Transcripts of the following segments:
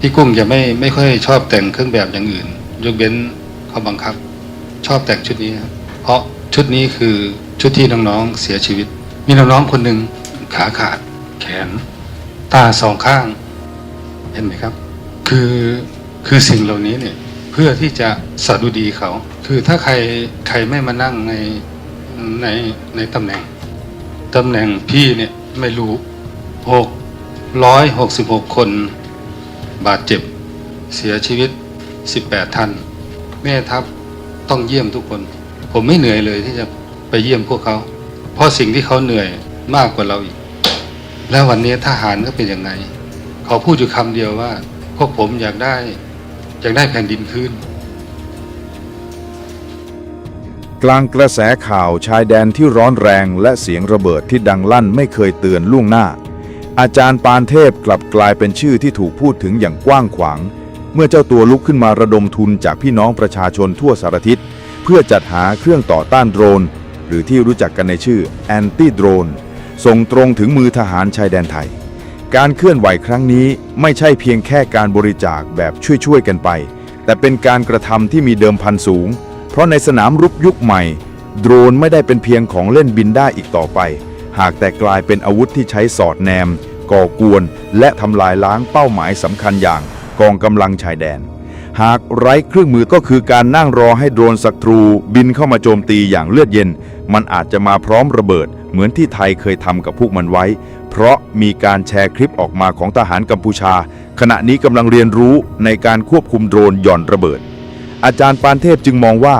พี่กุ้งจะไม่ไม่ค่อยชอบแต่งเครื่องแบบอย่างอื่น ยกเว้นเขาบังคับ ชอบแต่งชุดนี้ครับเพราะชุดนี้คือชุดที่น้องๆเสียชีวิต มีน้องๆคนหนึ่งขาขาด แขน ตาสองข้าง เห็นไหมครับ คือคือสิ่งเหล่านี้เนี่ยเพื่อที่จะสะดุดีเขา คือถ้าใครใครไม่มานั่งในในในตำแหน่งตำแหน่งพี่เนี่ยไม่รู้หกร้อยหกสิบหกคน บาดเจ็บ เสียชีวิต 18 ท่าน แม่ทัพต้องเยี่ยมทุกคน ผมไม่เหนื่อยเลยที่จะไปเยี่ยมพวกเขา เพราะสิ่งที่เขาเหนื่อยมากกว่าเราอีก แล้ววันนี้ทหารก็เป็นยังไง เขาพูดอยู่คำเดียวว่า พวกผมอยากได้ อยากได้แผ่นดินคืนกลางกระแสข่าวชายแดนที่ร้อนแรงและเสียงระเบิดที่ดังลั่นไม่เคยเตือนล่วงหน้า อาจารย์ปานเทพกลับกลายเป็นชื่อที่ถูกพูดถึงอย่างกว้างขวาง เมื่อเจ้าตัวลุกขึ้นมาระดมทุนจากพี่น้องประชาชนทั่วสารทิศ เพื่อจัดหาเครื่องต่อต้านโดรน หรือที่รู้จักกันในชื่อแอนตี้โดรนส่งตรงถึงมือทหารชายแดนไทย การเคลื่อนไหวครั้งนี้ไม่ใช่เพียงแค่การบริจาคแบบช่วยๆกันไป แต่เป็นการกระทำที่มีเดิมพันสูง เพราะในสนามรุกยุคใหม่ โดรนไม่ได้เป็นเพียงของเล่นบินได้อีกต่อไป หากแต่กลายเป็นอาวุธที่ใช้สอดแนม ก่อกวน และทำลายล้างเป้าหมายสำคัญอย่างกองกำลังชายแดน หากไร้เครื่องมือก็คือการนั่งรอให้โดรนศัตรู บินเข้ามาโจมตีอย่างเลือดเย็น มันอาจจะมาพร้อมระเบิด เหมือนที่ไทยเคยทำกับพวกมันไว้ เพราะมีการแชร์คลิปออกมาของทหารกัมพูชา ขณะนี้กำลังเรียนรู้ในการควบคุมโดรนหย่อนระเบิด อาจารย์ปานเทพจึงมองว่า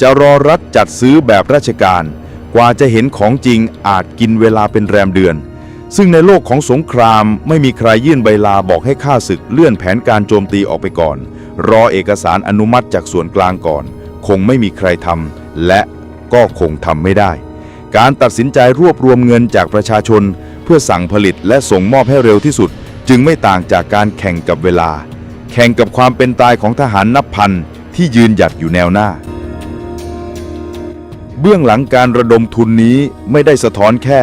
จะรอรัฐจัดซื้อแบบราชการ กว่าจะเห็นของจริงอาจกินเวลาเป็นแรมเดือน ซึ่งในโลกของสงครามไม่มีใครยื่นใบลาบอกให้ข้าศึกเลื่อนแผนการโจมตีออกไปก่อน รอเอกสารอนุมัติจากส่วนกลางก่อน คงไม่มีใครทำและก็คงทำไม่ได้ การตัดสินใจรวบรวมเงินจากประชาชน เพื่อสั่งผลิตและส่งมอบให้เร็วที่สุด จึงไม่ต่างจากการแข่งกับเวลา แข่งกับความเป็นตายของทหารนับพันที่ยืนหยัดอยู่แนวหน้า เบื้องหลังการระดมทุนนี้ไม่ได้สะท้อนแค่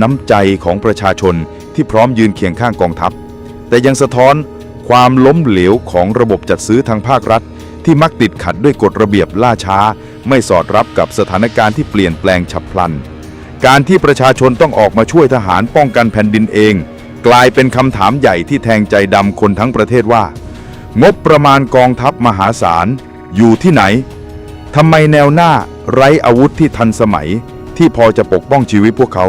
น้ำใจของประชาชนที่พร้อมยืนเคียงข้างกองทัพ แต่ยังสะท้อนความล้มเหลวของระบบจัดซื้อทางภาครัฐ ที่มักติดขัดด้วยกฎระเบียบล่าช้า ไม่สอดรับกับสถานการณ์ที่เปลี่ยนแปลงฉับพลัน การที่ประชาชนต้องออกมาช่วยทหารป้องกันแผ่นดินเอง กลายเป็นคำถามใหญ่ที่แทงใจดำคนทั้งประเทศว่า งบประมาณกองทัพมหาศาลอยู่ที่ไหน ทำไมแนวหน้าไร้อาวุธที่ทันสมัยที่พอจะปกป้องชีวิตพวกเขา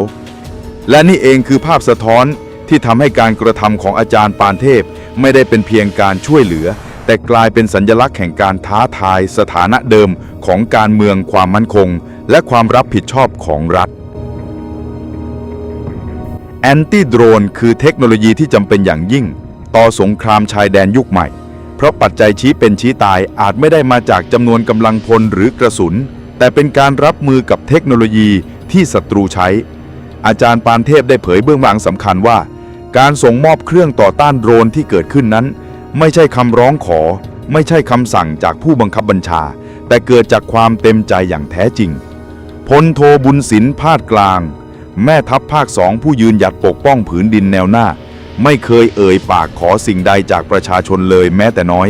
และนี่เองคือภาพสะท้อนที่ทำให้การกระทำของอาจารย์ปานเทพไม่ได้เป็นเพียงการช่วยเหลือ แต่กลายเป็นสัญลักษณ์แห่งการท้าทายสถานะเดิมของการเมืองความมั่นคง และความรับผิดชอบของรัฐแอนตี้โดรนคือเทคโนโลยีที่จำเป็นอย่างยิ่ง ต่อสงครามชายแดนยุคใหม่ ราะปัจจัยชี้เป็นชี้ตายอาจไม่ได้มาจากจำนวนกำลังพลหรือกระสุน แต่เป็นการรับมือกับเทคโนโลยีที่ศัตรูใช้ อาจารย์ปานเทพได้เผยเบื้องหลังสำคัญว่า การส่งมอบเครื่องต่อต้านโดรนที่เกิดขึ้นนั้น ไม่ใช่คำร้องขอ ไม่ใช่คำสั่งจากผู้บังคับบัญชา แต่เกิดจากความเต็มใจอย่างแท้จริงพลโทบุญศิลป์พาดกลาง แม่ทัพภาคสองผู้ยืนหยัดปกป้องผืนดินแนวหน้า ไม่เคยเอ่ยปากขอสิ่งใดจากประชาชนเลยแม้แต่น้อย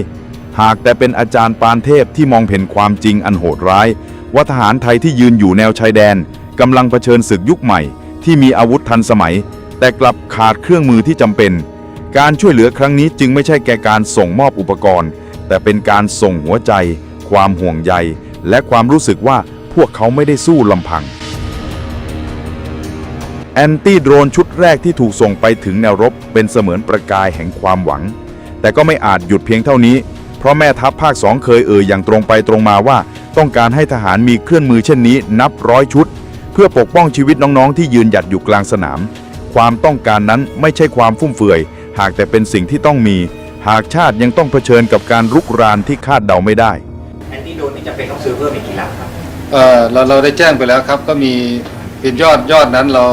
หากแต่เป็นอาจารย์ปานเทพที่มองเห็นความจริงอันโหดร้าย ว่าทหารไทยที่ยืนอยู่แนวชายแดนกำลังเผชิญศึกยุคใหม่ ที่มีอาวุธทันสมัย แต่กลับขาดเครื่องมือที่จำเป็น การช่วยเหลือครั้งนี้จึงไม่ใช่แก่การส่งมอบอุปกรณ์ แต่เป็นการส่งหัวใจ ความห่วงใย และความรู้สึกว่าพวกเขาไม่ได้สู้ลำพัง แอนตี้โดรนชุดแรกที่ถูกส่งไปถึงแนวรบเป็นเสมือนประกายแห่งความหวัง แต่ก็ไม่อาจหยุดเพียงเท่านี้ เพราะแม่ทัพภาคสองเคยเอ่ยอย่างตรงไปตรงมาว่า ต้องการให้ทหารมีเครื่องมือเช่นนี้นับร้อยชุด เพื่อปกป้องชีวิตน้องๆ ที่ยืนหยัดอยู่กลางสนาม ความต้องการนั้นไม่ใช่ความฟุ่มเฟือย หากแต่เป็นสิ่งที่ต้องมี หากชาติยังต้องเผชิญกับการรุกรานที่คาดเดาไม่ได้แอนตี้โดรนนี่จะเป็นต้องซื้อเพิ่มอีกกี่ลำครับเออเราเราได้แจ้งไปแล้วครับก็มีเป็นยอดยอดนั้นเรา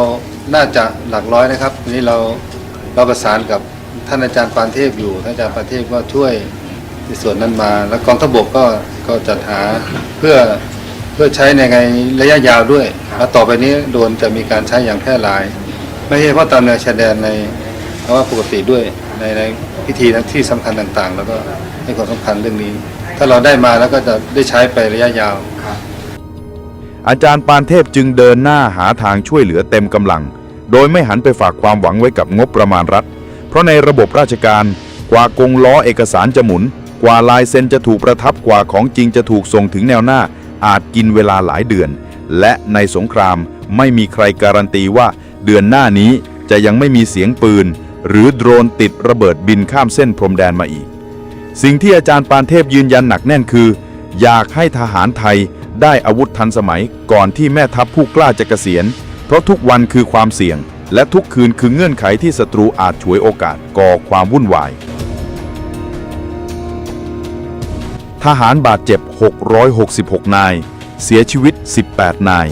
น่าจะหลักร้อยนะครับทีนี้เราเราประสานกับท่านอาจารย์ปานเทพอยู่ท่านอาจารย์ปานเทพก็ช่วยในส่วนนั้นมา แล้วกองทพบกก็ก็จัดหาเพื่อเพื่อใช้ในไงระยะยาวด้วย แล้วต่อไปนี้โดนจะมีการใช้อย่างแพร่หลาย ไม่ใช่เฉพาะตามแนวชายแดนในภาวะปกติด้วยในในพิธีที่สำคัญต่างๆ แล้วก็ให้ความสำคัญเรื่องนี้ ถ้าเราได้มาแล้วก็จะได้ใช้ไประยะยาว อาจารย์ปานเทพจึงเดินหน้าหาทางช่วยเหลือเต็มกำลัง โดยไม่หันไปฝากความหวังไว้กับงบประมาณรัฐ เพราะในระบบราชการกว่ากงล้อเอกสารจะหมุน กว่าลายเซ็นจะถูกประทับกว่าของจริงจะถูกส่งถึงแนวหน้า อาจกินเวลาหลายเดือน และในสงครามไม่มีใครการันตีว่า เดือนหน้านี้จะยังไม่มีเสียงปืน หรือโดรนติดระเบิดบินข้ามเส้นพรมแดนมาอีก สิ่งที่อาจารย์ปานเทพยืนยันหนักแน่นคือ อยากให้ทหารไทยได้อาวุธทันสมัยก่อนที่แม่ทัพผู้กล้าจะเกษียณ เพราะทุกวันคือความเสี่ยง และทุกคืนคือเงื่อนไขที่ศัตรูอาจฉวยโอกาสก่อความวุ่นวาย ทหารบาดเจ็บ 666 นาย เสียชีวิต 18 นาย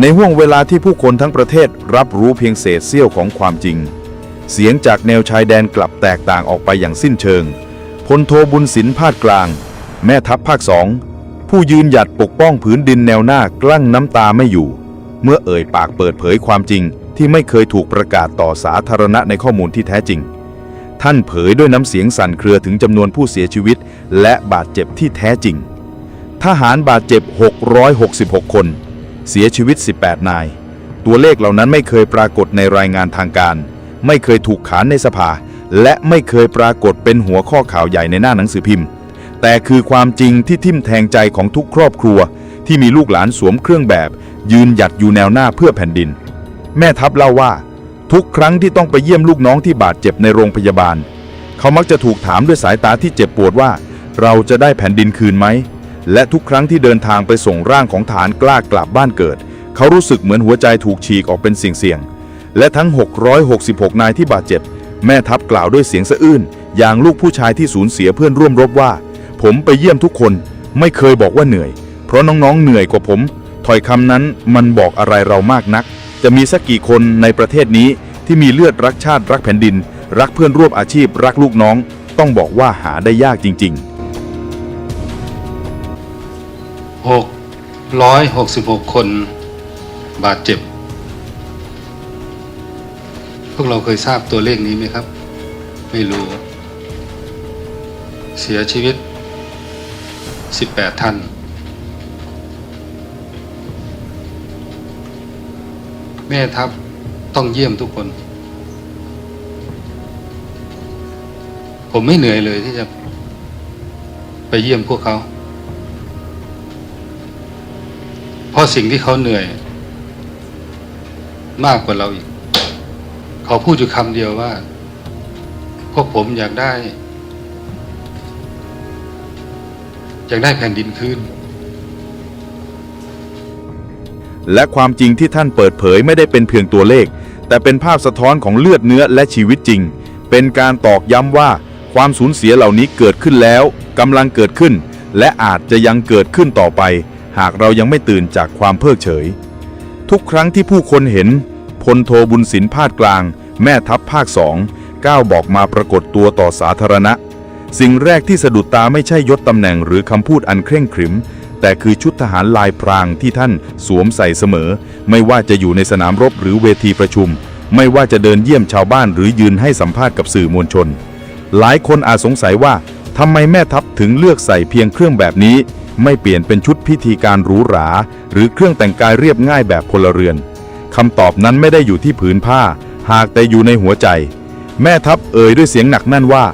ในห่วงเวลาที่ผู้คนทั้งประเทศรับรู้เพียงเศษเสี้ยวของความจริง เสียงจากแนวชายแดนกลับแตกต่างออกไปอย่างสิ้นเชิงพลโทบุญสินพาดกลาง แม่ทัพภาคสองผู้ยืนหยัดปกป้องผืนดินแนวหน้า กลั้นน้ำตาไม่อยู่ เมื่อเอ่ยปากเปิดเผยความจริงที่ไม่เคยถูกประกาศต่อสาธารณะในข้อมูลที่แท้จริง ท่านเผยด้วยน้ำเสียงสั่นเครือถึงจำนวนผู้เสียชีวิต และบาดเจ็บที่แท้จริง ทหารบาดเจ็บ 666 คน เสียชีวิต 18 นาย ตัวเลขเหล่านั้นไม่เคยปรากฏในรายงานทางการ ไม่เคยถูกขานในสภา และไม่เคยปรากฏเป็นหัวข้อข่าวใหญ่ในหน้าหนังสือพิมพ์ แต่คือความจริงที่ทิ่มแทงใจของทุกครอบครัว ที่มีลูกหลานสวมเครื่องแบบ ยืนหยัดอยู่แนวหน้าเพื่อแผ่นดิน แม่ทัพเล่าว่า ทุกครั้งที่ต้องไปเยี่ยมลูกน้องที่บาดเจ็บในโรงพยาบาล เขามักจะถูกถามด้วยสายตาที่เจ็บปวดว่า เราจะได้แผ่นดินคืนไหม และทุกครั้งที่เดินทางไปส่งร่างของฐานกล้ากลับบ้านเกิด เขารู้สึกเหมือนหัวใจถูกฉีกออกเป็นเสี่ยงๆและทั้ง 666 นายที่บาดเจ็บ แม่ทัพกล่าวด้วยเสียงสะอื้นอย่างลูกผู้ชายที่สูญเสียเพื่อนร่วมรบว่า ผมไปเยี่ยมทุกคนไม่เคยบอกว่าเหนื่อย เพราะน้องๆเหนื่อยกว่าผมถ้อยคำนั้นมันบอกอะไรเรามากนัก จะมีสักกี่คนในประเทศนี้ที่มีเลือดรักชาติรักแผ่นดิน รักเพื่อนร่วมอาชีพรักลูกน้อง ต้องบอกว่าหาได้ยากจริง ๆ 666 คนบาดเจ็บ พวกเราเคยทราบตัวเลขนี้ไหมครับ ไม่รู้ เสียชีวิต 18 ท่าน แม่ทัพต้องเยี่ยมทุกคน ผมไม่เหนื่อยเลยที่จะไปเยี่ยมพวกเขา เพราะสิ่งที่เขาเหนื่อย มากกว่าเราอีก เขาพูดอยู่คำเดียวว่า พวกผมอยากได้ อยากได้แผ่นดินคืน และความจริงที่ท่านเปิดเผยไม่ได้เป็นเพียงตัวเลข แต่เป็นภาพสะท้อนของเลือดเนื้อและชีวิตจริง เป็นการตอกย้ำว่าความสูญเสียเหล่านี้เกิดขึ้นแล้วกำลังเกิดขึ้น และอาจจะยังเกิดขึ้นต่อไป หากเรายังไม่ตื่นจากความเพิกเฉย ทุกครั้งที่ผู้คนเห็นพลโทบุญสินพาดกลาง แม่ทัพภาคสองก้าวบอกมาปรากฏตัวต่อสาธารณะ สิ่งแรกที่สะดุดตาไม่ใช่ยศตำแหน่งหรือคำพูดอันเคร่งขรึม แต่คือชุดทหารลายพรางที่ท่านสวมใส่เสมอ ไม่ว่าจะอยู่ในสนามรบหรือเวทีประชุม ไม่ว่าจะเดินเยี่ยมชาวบ้านหรือยืนให้สัมภาษณ์กับสื่อมวลชน หลายคนอาจสงสัยว่าทำไมแม่ทัพถึงเลือกใส่เพียงเครื่องแบบนี้ ไม่เปลี่ยนเป็นชุดพิธีการหรูหรา หรือเครื่องแต่งกายเรียบง่ายแบบพลเรือนคำตอบนั้นไม่ได้อยู่ที่ผืนผ้า หากแต่อยู่ในหัวใจ แม่ทัพเอ่ยด้วยเสียงหนักแน่นว่า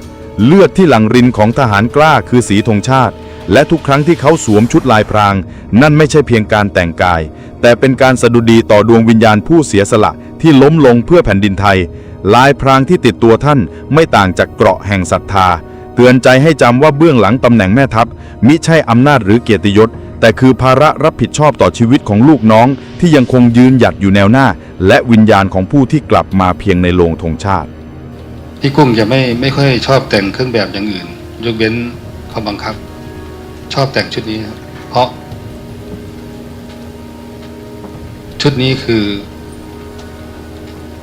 เลือดที่หลังรินของทหารกล้าคือสีธงชาติ และทุกครั้งที่เขาสวมชุดลายพราง นั่นไม่ใช่เพียงการแต่งกาย แต่เป็นการสะดุดีต่อดวงวิญญาณผู้เสียสละที่ล้มลงเพื่อแผ่นดินไทย ลายพรางที่ติดตัวท่านไม่ต่างจากเกราะแห่งศรัทธา เตือนใจให้จำว่าเบื้องหลังตำแหน่งแม่ทัพ มิใช่อำนาจหรือเกียรติยศ แต่คือภาระรับผิดชอบต่อชีวิตของลูกน้อง ที่ยังคงยืนหยัดอยู่แนวหน้า และวิญญาณของผู้ที่กลับมาเพียงในโรงธงชาติ พี่กุ้งจะไม่ไม่ค่อยชอบแต่งเครื่องแบบอย่างอื่นยกเว้นเขาบังคับ ชอบแต่งชุดนี้ครับเพราะ ชุดนี้คือ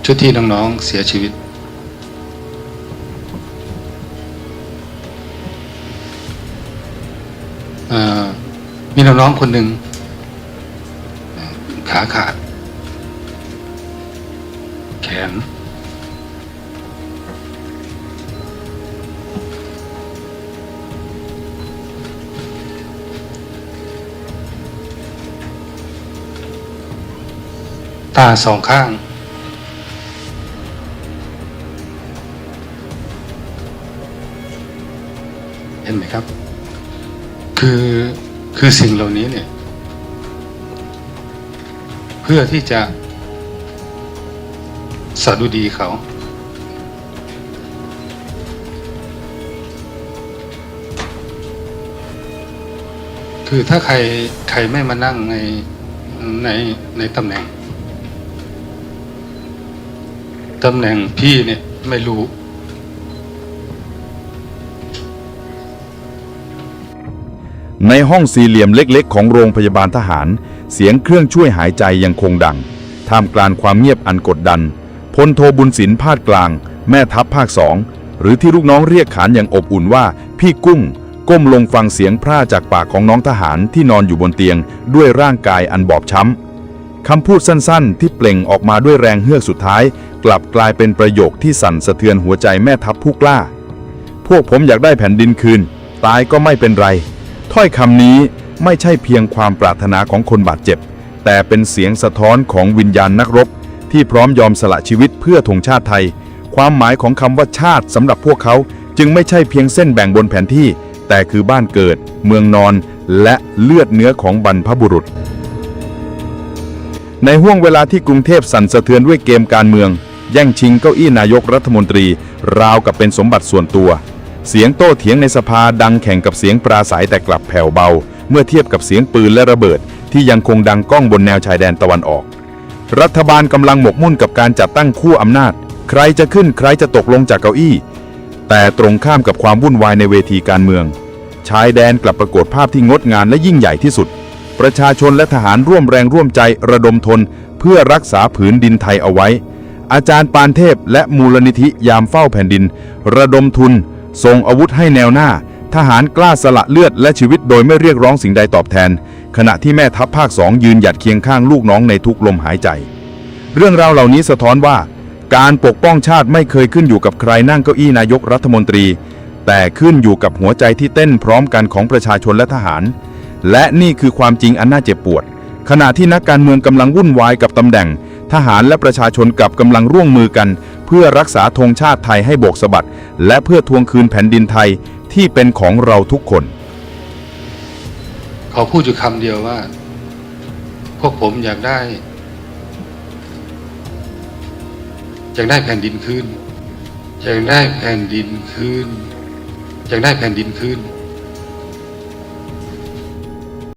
ชุดที่น้องๆเสียชีวิต มีน้องๆคนหนึ่งขาขาด แขนาสองข้าง เห็นไหมครับ คือคือสิ่งเหล่านี้เนี่ย เพื่อที่จะสดุดีเขา คือถ้าใครใครไม่มานั่งในในในตำแหน่ง ตำแหน่งพี่เนี่ยไม่รู้ ในห้องสี่เหลี่ยมเล็กๆ ของโรงพยาบาลทหาร เสียงเครื่องช่วยหายใจยังคงดัง ท่ามกลางความเงียบอันกดดันพลโทบุญศิลป์พาดกลาง แม่ทัพภาคสองหรือที่ลูกน้องเรียกขานอย่างอบอุ่นว่า พี่กุ้ง ก้มลงฟังเสียงพร่าจากปากของน้องทหารที่นอนอยู่บนเตียงด้วยร่างกายอันบอบช้ำ คำพูดสั้นๆ ที่เปล่งออกมาด้วยแรงเฮือกสุดท้าย กลับกลายเป็นประโยคที่สั่นสะเทือนหัวใจแม่ทัพผู้กล้า พวกผมอยากได้แผ่นดินคืน ตายก็ไม่เป็นไร ถ้อยคำนี้ไม่ใช่เพียงความปรารถนาของคนบาดเจ็บ แต่เป็นเสียงสะท้อนของวิญญาณนักรบ ที่พร้อมยอมสละชีวิตเพื่อธงชาติไทย ความหมายของคำว่าชาติสำหรับพวกเขาจึงไม่ใช่เพียงเส้นแบ่งบนแผนที่ แต่คือบ้านเกิด เมืองนอน และเลือดเนื้อของบรรพบุรุษ ในห่วงเวลาที่กรุงเทพสั่นสะเทือนด้วยเกมการเมือง แย่งชิงเก้าอี้นายกรัฐมนตรี ราวกับเป็นสมบัติส่วนตัว เสียงโต้เถียงในสภาดังแข่งกับเสียงปราศัยแต่กลับแผ่วเบา เมื่อเทียบกับเสียงปืนและระเบิด ที่ยังคงดังก้องบนแนวชายแดนตะวันออก รัฐบาลกำลังหมกมุ่นกับการจัดตั้งคู่อำนาจ ใครจะขึ้นใครจะตกลงจากเก้าอี้ แต่ตรงข้ามกับความวุ่นวายในเวทีการเมือง ชายแดนกลับปรากฏภาพที่งดงามและยิ่งใหญ่ที่สุด ประชาชนและทหารร่วมแรงร่วมใจระดมทน เพื่อรักษาผืนดินไทยเอาไว้ อาจารย์ปานเทพและมูลนิธิยามเฝ้าแผ่นดิน ระดมทุน ส่งอาวุธให้แนวหน้า ทหารกล้าสละเลือดและชีวิตโดยไม่เรียกร้องสิ่งใดตอบแทน ขณะที่แม่ทัพภาคสองยืนหยัดเคียงข้างลูกน้องในทุกลมหายใจ เรื่องราวเหล่านี้สะท้อนว่า การปกป้องชาติไม่เคยขึ้นอยู่กับใครนั่งเก้าอี้นายกรัฐมนตรีแต่ขึ้นอยู่กับหัวใจที่เต้นพร้อมกันของประชาชนและทหาร และนี่คือความจริงอันน่าเจ็บปวด ขณะที่นักการเมืองกำลังวุ่นวายกับตำแหน่ง ทหารและประชาชนกับกำลังร่วมมือกัน เพื่อรักษาธงชาติไทยให้โบกสะบัด และเพื่อทวงคืนแผ่นดินไทยที่เป็นของเราทุกคน เขาพูดอยู่คำเดียวว่า พวกผมอยากได้ อยากได้แผ่นดินคืนอยากได้แผ่นดินคืนอยากได้แผ่นดินคืน